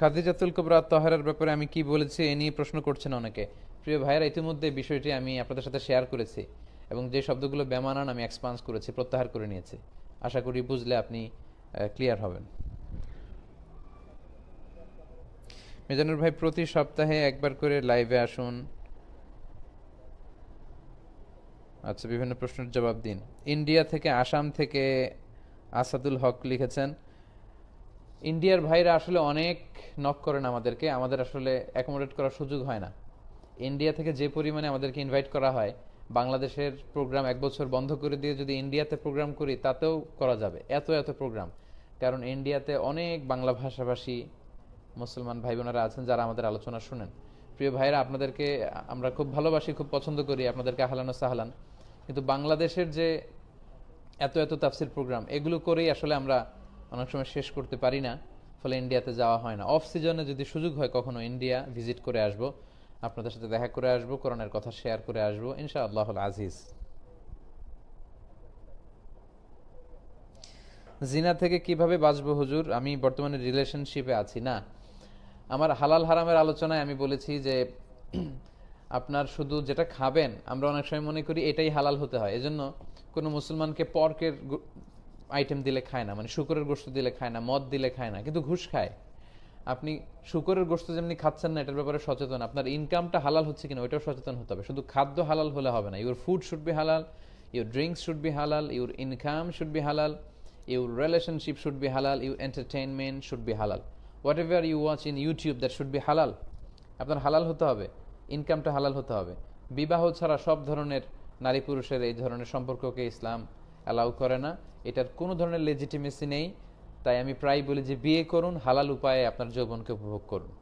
খাদিজাতুল কুবরা তহরার ব্যাপারে আমি কি বলেছি এ নিয়ে প্রশ্ন করছেন অনেকে। প্রিয় ভাইয়েরা, ইতিমধ্যে বিষয়টি আমি আপনাদের সাথে শেয়ার করেছি এবং যে শব্দগুলো বেমানান আমি এক্সপান্স করেছি, প্রত্যাহার করে নিয়েছি। আশা করি বুঝলে আপনি ক্লিয়ার হবেন। মিজানুর ভাই, প্রতি সপ্তাহে একবার করে লাইভে আসুন। আচ্ছা বিভিন্ন প্রশ্নের জবাব দিন। ইন্ডিয়া থেকে আসাম থেকে আসাদুল হক লিখেছেন ইন্ডিয়ার ভাইরা আসলে অনেক নক করেন আমাদেরকে, আমাদের আসলে অ্যাকোমোডেট করার সুযোগ হয় না। ইন্ডিয়া থেকে যে পরিমাণে আমাদেরকে ইনভাইট করা হয়, বাংলাদেশের প্রোগ্রাম এক বছর বন্ধ করে দিয়ে যদি ইন্ডিয়াতে প্রোগ্রাম করি, তাতেও করা যাবে, এত এত প্রোগ্রাম কারণ ইন্ডিয়াতে অনেক বাংলা ভাষাভাষী মুসলমান ভাই বোনেরা আছেন যারা আমাদের আলোচনা শুনেন। প্রিয় ভাইরা, আপনাদেরকে আমরা খুব ভালোবাসি, খুব পছন্দ করি, আপনাদেরকে আহলানো সাহলান। কিন্তু বাংলাদেশের যে এত এত তাফসির প্রোগ্রাম এগুলো করেই আসলে আমরা অনেক সময় শেষ করতে পারি না, ফলে ইন্ডিয়াতে যাওয়া হয় না। অফ সিজনে যদি সুযোগ হয় কখনো ইন্ডিয়া ভিজিট করে আসব, আপনাদের সাথে দেখা করে আসব করোনার কথা শেয়ার করে আসব ইনশা আল্লাহ আজিজ। জিনা থেকে কীভাবে বাঁচবো হুজুর? আমি বর্তমানে রিলেশনশিপে আছি, না। আমার হালাল হারামের আলোচনায় আমি বলেছি যে, আপনার শুধু যেটা খাবেন, আমরা অনেক সময় মনে করি এটাই হালাল হতে হয়। এজন্য কোনো মুসলমানকে পর্কের আইটেম দিলে খায় না মানে শুকরের গোস্ত দিলে খায় না, মদ দিলে খায় না, কিন্তু ঘুষ খায়। আপনি শুকরের গোস্ত যেমনি খাচ্ছেন না, এটার ব্যাপারে সচেতন। আপনার ইনকামটা হালাল হচ্ছে কিনা, ওইটাও সচেতন হতে হবে। শুধু খাদ্য হালাল হলে হবে না ইউর ফুড শুড বি হালাল ইউর ড্রিঙ্কস শুড বি হালাল ইউর ইনকাম শুড বি হালাল ইউর রিলেশনশিপ শুড বি হালাল ইউর এন্টারটেনমেন্ট শুড বি হালাল whatever you watch in YouTube that should be হালাল আপনার হালাল হতে হবে ইনকামটা হালাল হতে হবে। বিবাহ ছাড়া সব ধরনের নারী পুরুষের এই ধরনের সম্পর্ককে ইসলাম অ্যালাউ করে না। এটার কোনো ধরনের লেজিটিমেসি নেই। তাই আমি প্রায় বলি যে বিয়ে করুন, হালাল উপায়ে আপনার যৌবনকে উপভোগ করুন।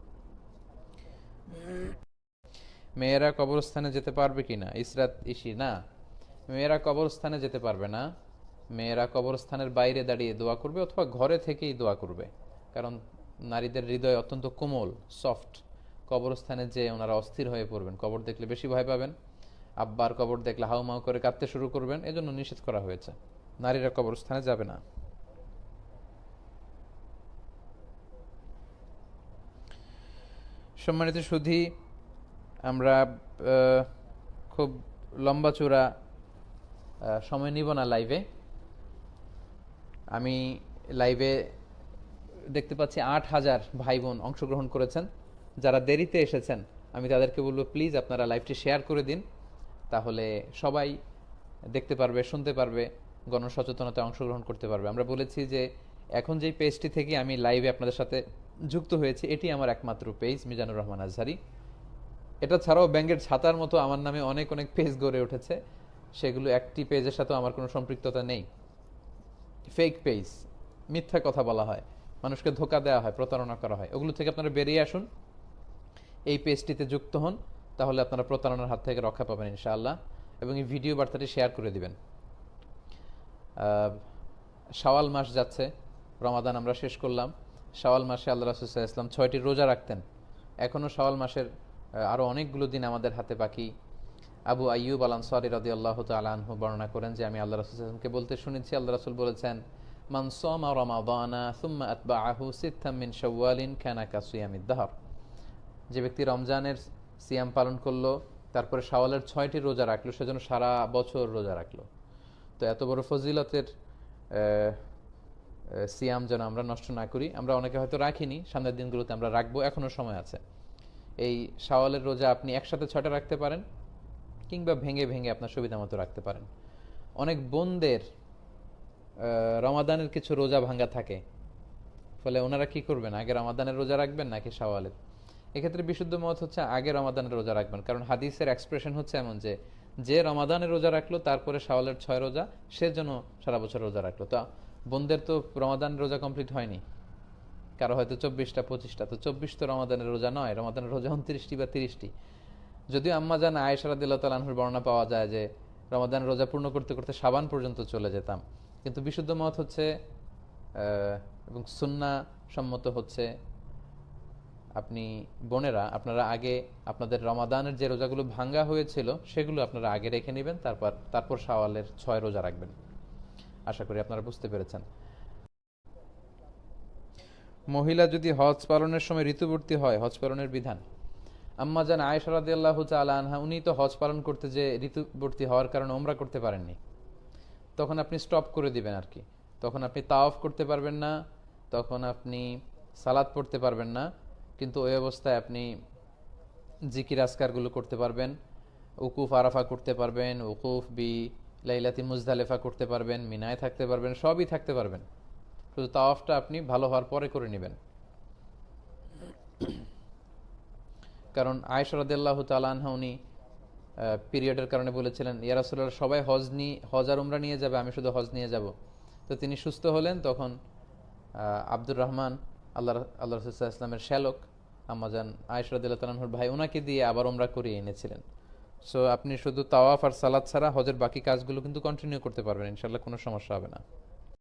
মেয়েরা কবরস্থানে যেতে পারবে কি না? ইসরাত ইসি না। মেয়েরা কবরস্থানে যেতে পারবে না। মেয়েরা কবরস্থানের বাইরে দাঁড়িয়ে দোয়া করবে অথবা ঘরে থেকেই দোয়া করবে। কারণ নারীদের হৃদয় অত্যন্ত কোমল সফট কবরস্থানে যে ওনারা অস্থির হয়ে পড়বেন। কবর দেখলে বেশি ভয় পাবেন। আব্বার কবর দেখলে হাউমাউ করে কাঁদতে শুরু করবেন, এজন্য নিষেধ করা হয়েছে। নারীরা কবরস্থানে যাবে না। সম্মানিত সুধী, আমরা খুব লম্বা চূড়া সময় নিব না লাইভে আমি লাইভে দেখতে পাচ্ছি আট হাজার ভাই বোন অংশগ্রহণ করেছেন। যারা দেরিতে এসেছেন, আমি তাদেরকে বলব প্লিজ আপনারা লাইভটি শেয়ার করে দিন। তাহলে সবাই দেখতে পারবে, শুনতে পারবে, গণসচেতনতায় অংশগ্রহণ করতে পারবে। আমরা বলেছি যে এখন যেই পেজটি থেকে আমি লাইভে আপনাদের সাথে যুক্ত হয়েছে, এটি আমার একমাত্র পেজ মিজানুর রহমান আজহারি। এটা ছাড়াও ব্যাংকের ছাতার মতো আমার নামে অনেক অনেক পেজ গড়ে উঠেছে। সেগুলো একটি পেজের সাথেও আমার কোনো সম্পৃক্ততা নেই। ফেক পেজ মিথ্যা কথা বলা হয়, মানুষকে ধোকা দেওয়া হয়, প্রতারণা করা হয়। ওগুলো থেকে আপনারা বেরিয়ে আসুন। এই পেজটিতে যুক্ত হন। তাহলে আপনারা প্রতারণার হাত থেকে রক্ষা পাবেন ইনশাআল্লাহ এবং এই ভিডিও বার্তাটি শেয়ার করে দিবেন। শাওয়াল মাস যাচ্ছে, রমাদান আমরা শেষ করলাম। শাওয়াল মাসে আল্লাহ রাসুল্লাহ ইসলাম ছয়টি রোজা রাখতেন। এখনও শাওয়াল মাসের আরও অনেকগুলো দিন আমাদের হাতে বাকি। আবু আইয়ুব আলান সরি রদি আল্লাহ তালাহু বর্ণনা করেন যে, আমি আল্লাহ রাসুলকে বলতে শুনেছি, আল্লাহ রাসুল বলেছেন মানসমা রমাদানা সুম্মা আহু সিদ্ধামিন শওয়ালিন খানা কাসুয়ামিদ দাহর। যে ব্যক্তি রমজানের সিয়াম পালন করল, তারপরে শাওয়ালের ছয়টি রোজা রাখল, সেজন্য সারা বছর রোজা রাখল। তো এত বড় ফজিলতের সিয়াম যেন আমরা নষ্ট না করি, আমরা অনেকে হয়তো রাখিনি, সামনের দিনগুলোতে আমরা রাখব এখনও সময় আছে। এই শাওয়ালের রোজা আপনি একসাথে ছটা রাখতে পারেন, কিংবা ভেঙে ভেঙে আপনার সুবিধা মতো রাখতে পারেন। অনেক বোনদের রমাদানের কিছু রোজা ভাঙ্গা থাকে। ফলে ওনারা কি করবেন, আগে রমাদানের রোজা রাখবেন নাকি শাওয়ালের? এক্ষেত্রে বিশুদ্ধ মত হচ্ছে আগে রমাদানের রোজা রাখবেন। কারণ হাদিসের এক্সপ্রেশন হচ্ছে এমন যে যে রমাদানের রোজা রাখল, তারপরে শাওয়ালের ছয় রোজা, সে যেন সারা বছর রোজা রাখল। তো বোনদের তো রমাদান রোজা কমপ্লিট হয়নি। কারও হয়তো চব্বিশটা, পঁচিশটা। তো চব্বিশ তো রমাদানের রোজা নয়, রমাদানের রোজা উনত্রিশটি বা তিরিশটি। যদিও আম্মা জান আয়েশারা দিল্লা তালাহুর বর্ণনা পাওয়া যায় যে, রমাদান রোজা পূর্ণ করতে করতে সাবান পর্যন্ত চলে যেতাম। কিন্তু বিশুদ্ধ মত হচ্ছে এবং সুন্না সম্মত হচ্ছে আপনি বোনেরা, আপনারা আগে আপনাদের রমাদানের যে রোজাগুলো ভাঙ্গা হয়েছিল, সেগুলো আপনারা আগে রেখে নেবেন, তারপর তারপর শাওয়ালের ছয় রোজা রাখবেন। আশা করি আপনারা বুঝতে পেরেছেন। মহিলা যদি হজ পালনের সময় ঋতুবর্তী হয়, হজ পালনের বিধান। আম্মা জান আয়েশা রাদিয়াল্লাহু তাআলা আনহা, উনি তো হজ পালন করতে যে ঋতুবর্তী হওয়ার কারণে ওমরা করতে পারেননি। তখন আপনি স্টপ করে দিবেন আর কি। তখন আপনি তাওয়াফ করতে পারবেন না, তখন আপনি সালাদ পড়তে পারবেন না কিন্তু ওই অবস্থায় আপনি জিকির আসকারগুলো করতে পারবেন, উকুফ আরাফা করতে পারবেন, উকুফ বি লাইলাতি মুজদালেফা করতে পারবেন, মিনায় থাকতে পারবেন, সবই থাকতে পারবেন। শুধু তাওয়াফটা আপনি ভালো হওয়ার পরে করে নেবেন। কারণ আয়সরাদাল্লাহ তালানহা উনি পিরিয়ডের কারণে বলেছিলেন ইয়ারাসুল্লাহ সবাই হজ নিয়ে হজ আর উমরা নিয়ে যাবে, আমি শুধু হজ নিয়ে যাব। তো তিনি সুস্থ হলেন, তখন আব্দুর রহমান আল্লাহ আল্লাহ রসুল্লাহ ইসলামের শ্যালক আমাজান আয়সরাদুল্লাহর ভাই ওনাকে দিয়ে আবার ওমরা করিয়ে এনেছিলেন। সো আপনি শুধু তাওয়াফ আর সালাদ ছাড়া হজের বাকি কাজগুলো কিন্তু কন্টিনিউ করতে পারবেন ইনশাল্লাহ কোনো সমস্যা হবে না।